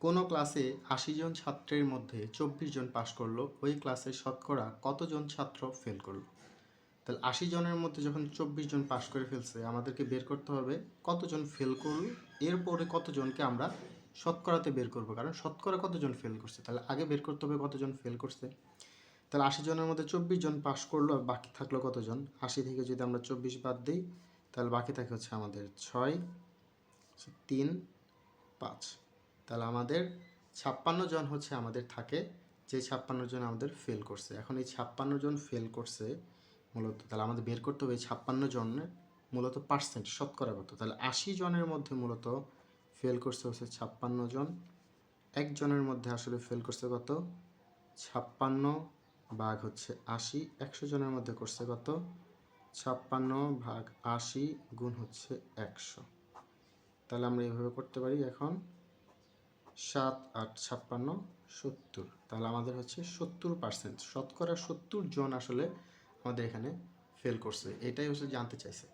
কোনো ক্লাসে আশি জন ছাত্রের মধ্যে চব্বিশ জন পাশ করল, ওই ক্লাসে শতকরা কতজন ছাত্র ফেল করল? তাহলে আশি জনের মধ্যে যখন চব্বিশ জন পাশ করে ফেলছে, আমাদেরকে বের করতে হবে কতজন ফেল করল, এরপরে কতজনকে আমরা শতকরাতে বের করব। কারণ শতকরা কতজন ফেল করছে? তাহলে আগে বের করতে হবে কতজন ফেল করছে। তাহলে আশি জনের মধ্যে চব্বিশ জন পাশ করল আর বাকি থাকল কতজন? আশি থেকে যদি আমরা চব্বিশ বাদ দিই, তাহলে বাকি থাকে হচ্ছে আমাদের ছয়, তিন, পাঁচ। তাহলে আমাদের ছাপ্পান্ন জন হচ্ছে আমাদের থাকে, যে ছাপ্পান্ন জন আমাদের ফেল করছে। এখন এই ছাপ্পান্ন জন ফেল করছে মূলত, তাহলে আমাদের বের করতে হবে এই ছাপ্পান্ন জনের মূলত পার্সেন্ট শতকরা কত তাহলে আশি জনের মধ্যে মূলত ফেল করছে হচ্ছে ছাপ্পান্ন জন। একজনের মধ্যে আসলে ফেল করছে কত? ছাপ্পান্ন ভাগ হচ্ছে আশি, একশো জনের মধ্যে করছে কত? ছাপ্পান্ন ভাগ আশি গুণ হচ্ছে একশো। তাহলে আমরা এইভাবে করতে পারি এখন। সাত আট ছাপ্পান্ন সত্তর। তাহলে আমাদের হচ্ছে সত্তর পার্সেন্ট শতকরা সত্তর জন আসলে আমাদের এখানে ফেল করছে। এটাই হচ্ছে জানতে চাইছে।